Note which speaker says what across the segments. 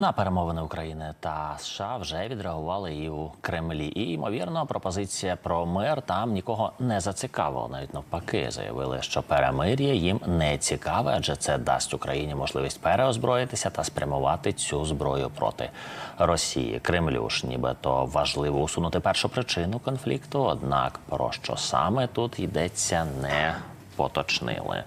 Speaker 1: На перемовини України та США вже відреагували і у Кремлі. І ймовірно, пропозиція про мир там нікого не зацікавила. Навіть навпаки, заявили, що перемир'я їм не цікаве, адже це дасть Україні можливість переозброїтися та спрямувати цю зброю проти Росії. Кремлю ж нібито важливо усунути першу причину конфлікту. Однак про що саме тут йдеться не поточнили.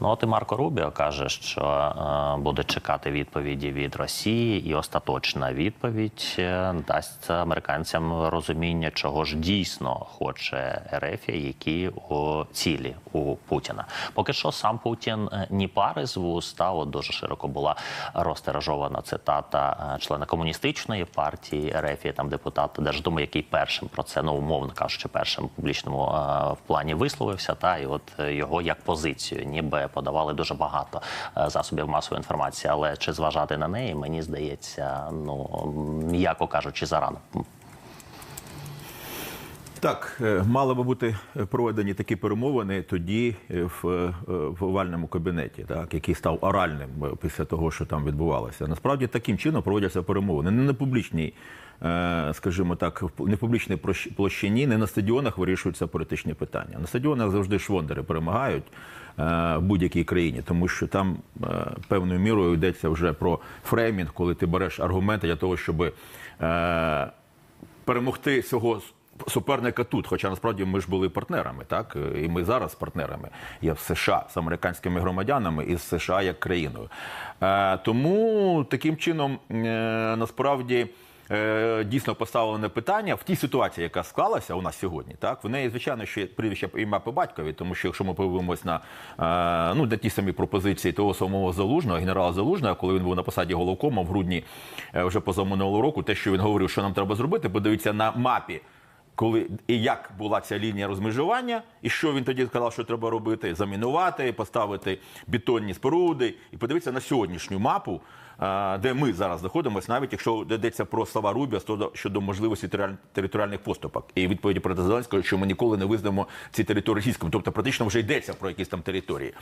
Speaker 1: Ну от і Марко Рубіо каже, що е, буде чекати відповіді від Росії, і остаточна відповідь е, дасть американцям розуміння, чого ж дійсно хоче РФ, які у цілі у Путіна. Поки що сам Путін е, ні пари з вуст, а от дуже широко була розтиражована цитата члена комуністичної партії РФ, там депутата Держдуми, який першим про це ну умовно кажучи, першим публічному в плані висловився. Та і от е, його як позицію, ніби подавали дуже багато е, засобів масової інформації. Але чи зважати на неї, мені здається, ну м'яко кажучи, зарано.
Speaker 2: Так, е, мали би бути проведені такі перемовини тоді е, в, е, в овальному кабінеті, так, який став оральним після того, що там відбувалося. Насправді таким чином проводяться перемовини. Не на публічній, скажімо так, не в публічній площині, не на стадіонах вирішуються політичні питання. На стадіонах завжди швондери перемагають в будь-якій країні, тому що там певною мірою йдеться вже про фреймінг, коли ти береш аргументи для того, щоб перемогти цього суперника тут. Хоча насправді ми ж були партнерами, так і ми зараз партнерами є в США з американськими громадянами і з США як країною. Е, тому таким чином е, насправді. е, Дійсно поставлене питання в тій ситуації, яка склалася у нас сьогодні, так в неї звичайно ще прізвище ім'я по батькові, тому що якщо ми подивимось на ну на ті самі пропозиції того самого залужного, генерала Залужного, коли він був на посаді головкома в грудні вже позаминулого року, те, що він говорив, що нам треба зробити, подивіться на мапі коли і як була ця лінія розмежування, і що він тоді сказав, що треба робити: замінувати, поставити бетонні споруди, і подивитися на сьогоднішню мапу, де ми зараз знаходимося, навіть якщо йдеться про слова Рубіа щодо, можливості територіальних поступок і відповіді проти Зеленського, що ми ніколи не визнаємо ці території російськими. Тобто, практично вже йдеться про якісь там території.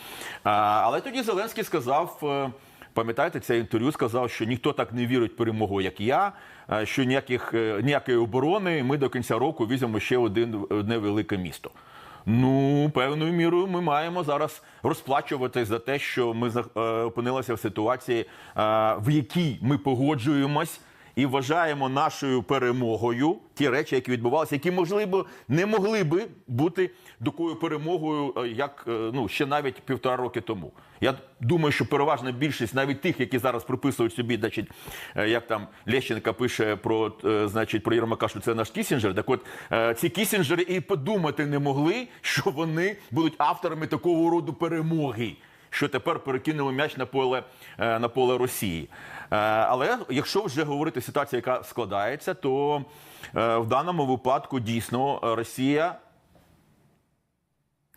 Speaker 2: Але тоді Зеленський сказав. Пам'ятаєте, це інтерв'ю сказав, що ніхто так не вірить в перемогу, як я, е, що ніяких, е, ніякої оборони ми до кінця року візьмемо ще один, одне велике місто. Ну, певною мірою ми маємо зараз розплачувати за те, що ми е, опинилися в ситуації, в якій ми погоджуємось і вважаємо нашою перемогою ті речі, які відбувалися, які можливо не могли би бути такою перемогою, е, як е, ну ще навіть півтора роки тому. Я думаю, що переважна більшість навіть тих, які зараз приписують собі, значить, е, як там Лещенка пише про значить про Єрмака, що це наш Кісінджер. Так от ці Кісінджери і подумати не могли, що вони будуть авторами такого роду перемоги що тепер перекинули м'яч на поле на поле Росії. Е, Але якщо вже говорити ситуація, яка складається, то е, в даному випадку дійсно Росія.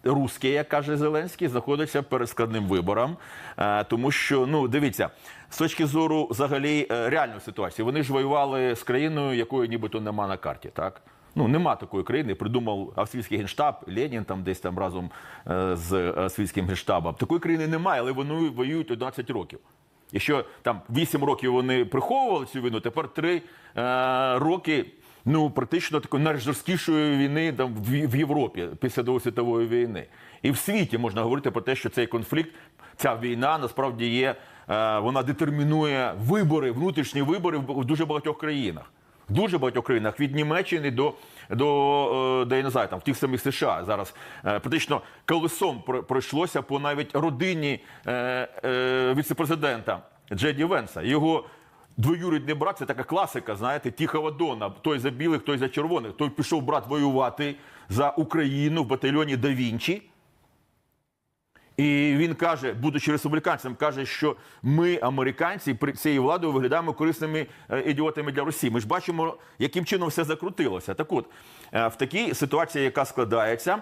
Speaker 2: Руське, як каже Зеленський, знаходиться перед складним вибором, Е, тому що ну дивіться, з точки зору взагалі реальної ситуації, вони ж воювали з країною, якої нібито нема на карті, так. Ну, нема такої країни. Придумав австрійський генштаб, Ленін там десь там разом з австрійським генштабом. Такої країни немає, але вони воюють 11 років. Якщо там 8 років вони приховували цю війну, тепер 3 е, роки ну практично такої найжорсткішої війни там в, Європі після Другої світової війни. І в світі можна говорити про те, що цей конфлікт, ця війна насправді є. е, Вона детермінує вибори, внутрішні вибори в дуже багатьох країнах. Дуже багатьох країнах від Німеччини до, до, е, до я не знаю, там, в тих самих США зараз е, практично колесом пройшлося по навіть родині е, віцепрезидента Джеді Венса. Його двоюрідний брат це така класика, знаєте, Тіхова Дона. Той за білих, той за червоних. Той пішов брат воювати за Україну в батальйоні Да Вінчі. І він каже, будучи республіканцем, каже, що ми, американці, при цією владою виглядаємо корисними е, ідіотами для Росії. Ми ж бачимо, яким чином все закрутилося. Так от, е, в такій ситуації, яка складається,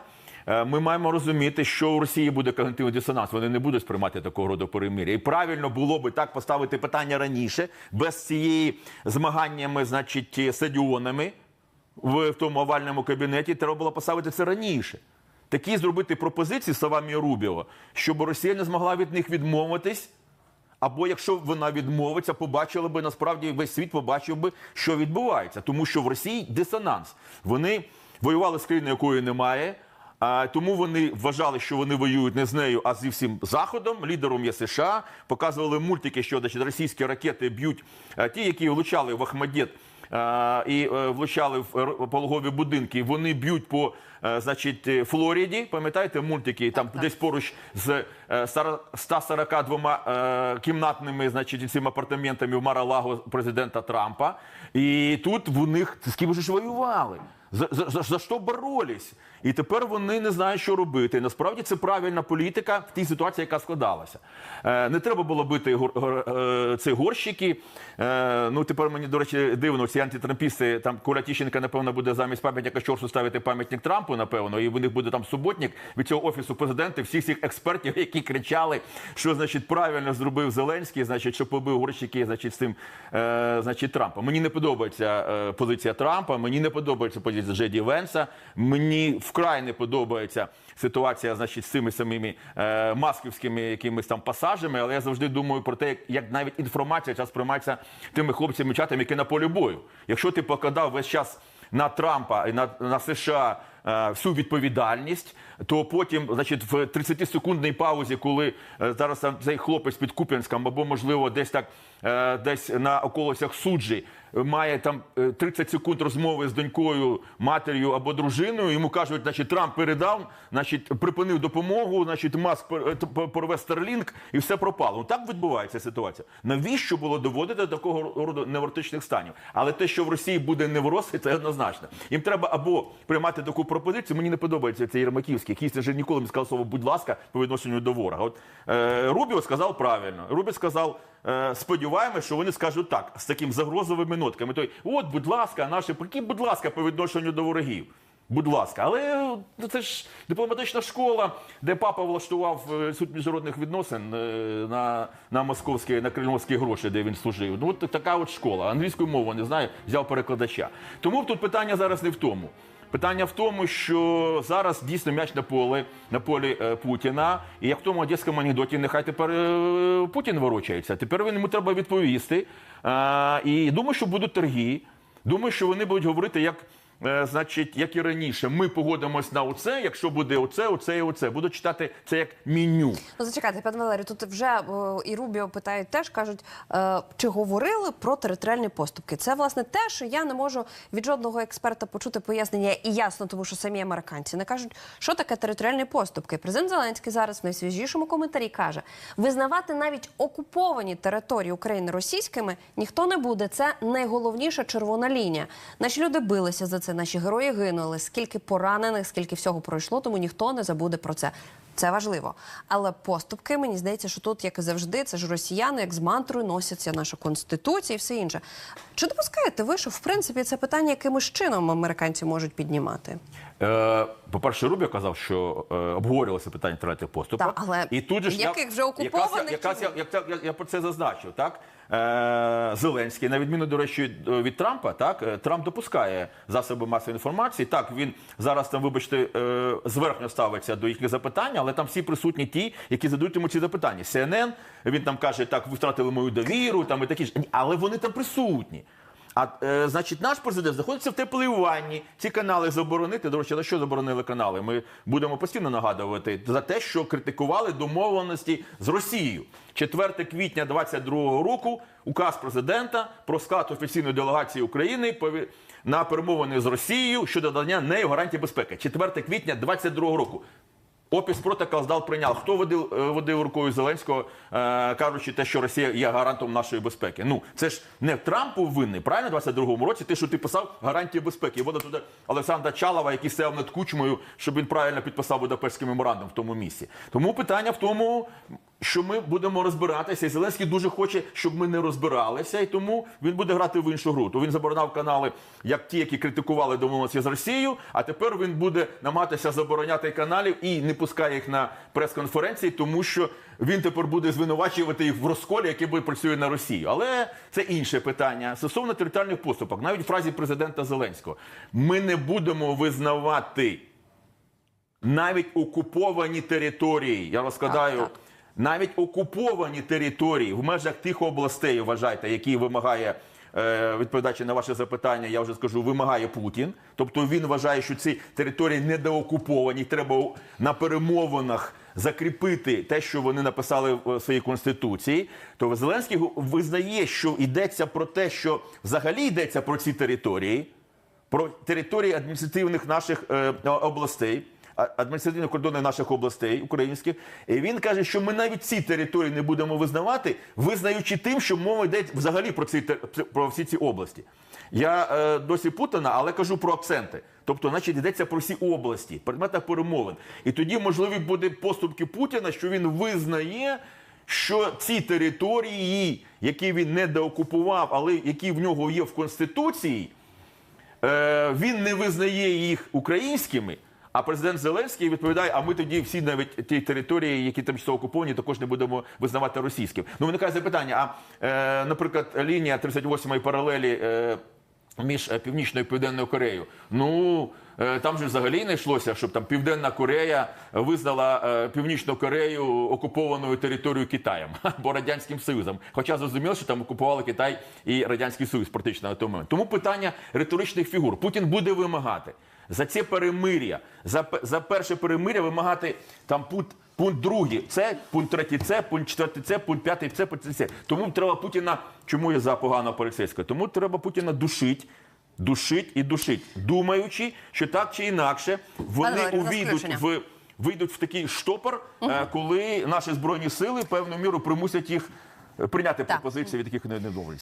Speaker 2: е, ми маємо розуміти, що у Росії буде когнитивний дисонанс. Вони не будуть сприймати такого роду перемир'я. І правильно було би так поставити питання раніше, без цієї змаганнями, значить, стадіонами в тому овальному кабінеті. Треба було поставити це раніше. Такі зробити пропозиції словами Рубіо, щоб Росія не змогла від них відмовитись, Або якщо вона відмовиться, побачили би насправді весь світ побачив би, що відбувається, тому що в Росії дисонанс. Вони воювали з країною, якої немає. Тому вони вважали, що вони воюють не з нею, а зі всім заходом. Лідером є США. Показували мультики, що значить, російські ракети б'ють ті, які влучали в Ахмадєт і е, влучали в пологові будинки. Вони б'ють по значить, е, Флориді. Пам'ятаєте мультики? Там десь поруч з е, 142 е, кімнатними, значить, цими апартаментами в Маралаго президента Трампа. І тут в них з ким ж воювали. За, за, за, за що боролись? І тепер вони не знають, що робити. Насправді це правильна політика в тій ситуації, яка складалася. Е, не треба було бити гор, гор, е, ці горщики. Е, ну тепер мені, до речі, дивно, ці антитрампісти, там Коля Тіщенка, напевно, буде замість пам'ятника Чорсу ставити пам'ятник Трампу, напевно, і в них буде там суботник від цього офісу президента, всіх цих експертів, які кричали, що значить правильно зробив Зеленський, значить, що побив горщики, значить, з тим, е, значить, Трампа. Мені не подобається е, позиція Трампа, мені не подобається позиція Джеді Венса. Мені вкрай не подобається ситуація, значить, з цими самими е, масківськими якимись там пасажами. Але я завжди думаю про те, як, як навіть інформація час приймається тими хлопцями, чатами, які на полі бою. Якщо ти покладав весь час на Трампа і на, на США всю відповідальність, то потім, значить, в 30-секундній паузі, коли е, зараз цей хлопець під Куп'янськом, або можливо десь так е, десь на околицях суджі, е, має там е, 30 секунд розмови з донькою, матір'ю або дружиною. Йому кажуть, значить, Трамп передав, значить, припинив допомогу, значить, маск е, порве Старлінк, і все пропало. Ну так відбувається ситуація. Навіщо було доводити до такого роду невротичних станів? Але те, що в Росії буде невроз, це однозначно. Їм треба або приймати таку пропозицію. Мені не подобається цей Єрмаківський, який вже ніколи не сказав слово будь ласка по відношенню до ворога. От е, Рубіо сказав правильно. Рубіо сказав. е, Сподіваємось, що вони скажуть так з таким загрозовими нотками. Той, от, будь ласка, наші які, будь ласка, по відношенню до ворогів. Будь ласка, але ну, це ж дипломатична школа, де папа влаштував е, суд міжнародних відносин е, на, на московські, на кремлівські гроші, де він служив. Ну, от така от школа. Англійською мовою не знаю, взяв перекладача. Тому тут питання зараз не в тому. Питання в тому, що зараз дійсно м'яч на полі на полі е, Путіна, і як в тому одеському анекдоті, нехай тепер е, Путін ворочається. Тепер йому треба відповісти. Е, і думаю, що будуть торги. Думаю, що вони будуть говорити як. Е, Значить, як і раніше, ми погодимось на оце, якщо буде оце, оце і оце. Буду читати це як меню.
Speaker 3: Ну, зачекайте, пане Валерію, тут вже і Рубіо питають теж, кажуть, е, чи говорили про територіальні поступки. Це власне те, що я не можу від жодного експерта почути пояснення, і ясно, тому що самі американці не кажуть, що таке територіальні поступки. Президент Зеленський зараз в найсвіжішому коментарі каже: визнавати навіть окуповані території України російськими ніхто не буде. Це найголовніша червона лінія. Наші люди билися за це, наші герої гинули. Скільки поранених, скільки всього пройшло, тому ніхто не забуде про це. Це важливо. Але поступки, мені здається, що тут, як і завжди, це ж росіяни, як з мантрою носяться наша конституція і все інше. Чи допускаєте ви, що в принципі це питання якимось чином американці можуть піднімати?
Speaker 2: Е, по-перше, Рубіо казав, що е, обговорювалося питання третіх поступок.
Speaker 3: Так, але
Speaker 2: і тут же ж
Speaker 3: яких
Speaker 2: я,
Speaker 3: вже окупованих
Speaker 2: Якраз, я- якраз я, я, я, я про це зазначив, так? Е, Зеленський, на відміну, до речі, від Трампа, так, е, Трамп допускає засоби масової інформації. Так, він зараз там, вибачте, е, зверхньо ставиться до їхніх запитань, але там всі присутні ті, які задають йому ці запитання. CNN, він там каже, так, ви втратили мою довіру, там і такі ж. Але вони там присутні. А е, значить, наш президент знаходиться в теплій ванні. Ці канали заборонити. До речі, за що заборонили канали? Ми будемо постійно нагадувати за те, що критикували домовленості з Росією. 4 квітня 22 року указ президента про склад офіційної делегації України на перемовини з Росією щодо надання нею гарантій безпеки. 4 квітня 22 року. Опіс протокол здав прийняв. Хто водив, е, водив рукою Зеленського, е, кажучи те, що Росія є гарантом нашої безпеки. Ну це ж не Трамп був винний, правильно, в 22-му році. Ти що ти писав гарантію безпеки. І вода туди Олександра Чалова, який сев над кучмою, щоб він правильно підписав Будапештський меморандум в тому місці. Тому питання в тому, що ми будемо розбиратися. І Зеленський дуже хоче, щоб ми не розбиралися, і тому він буде грати в іншу гру. То він забороняв канали, як ті, які критикували домовленості з Росією. А тепер він буде намагатися забороняти каналів і не пускає їх на прес-конференції, тому що він тепер буде звинувачувати їх в розколі, який буде працює на Росію. Але це інше питання. Стосовно територіальних поступок, навіть в фразі президента Зеленського, ми не будемо визнавати навіть окуповані території. Я розкладаю. Навіть окуповані території в межах тих областей, вважайте, які вимагає. е, Відповідаючи на ваше запитання, я вже скажу, вимагає Путін. Тобто він вважає, що ці території недоокуповані. Треба на перемовинах закріпити те, що вони написали в е, своїй конституції. То Зеленський визнає, що йдеться про те, що взагалі йдеться про ці території, про території адміністративних наших е, областей, адміністративні кордони наших областей українських. І він каже, що ми навіть ці території не будемо визнавати, визнаючи тим, що мова йде взагалі про ці про всі ці області. Я е, досі путана, але кажу про акценти. Тобто, значить, йдеться про всі області, предмета перемовин. І тоді можливі буде поступки Путіна, що він визнає, що ці території, які він не деокупував, але які в нього є в Конституції, е, він не визнає їх українськими. А президент Зеленський відповідає: а ми тоді всі навіть ті території, які тимчасово окуповані, також не будемо визнавати російським. Ну виникає запитання: а е, наприклад, лінія 38-ї паралелі. Е, між е, північною і південною Кореєю. Ну е, там же взагалі не йшлося, щоб там Південна Корея визнала е, Північну Корею окупованою територією Китаєм або радянським Союзом. Хоча зрозуміло, що там окупували Китай і радянський Союз практично на той момент. Тому питання риторичних фігур Путін буде вимагати за це перемир'я, за, за перше перемир'я вимагати там пункт. Пункт другий це, пункт третій це, пункт четвертий це, пункт п'ятий це, пункт це. Тому треба Путіна. Чому я за погано поліцейського? Тому треба Путіна душить, душить і душить, думаючи, що так чи інакше вони увійдуть в вийдуть в такий штопор, е, коли наші збройні сили певною мірою примусять їх е, прийняти пропозиції від яких не не домовляться.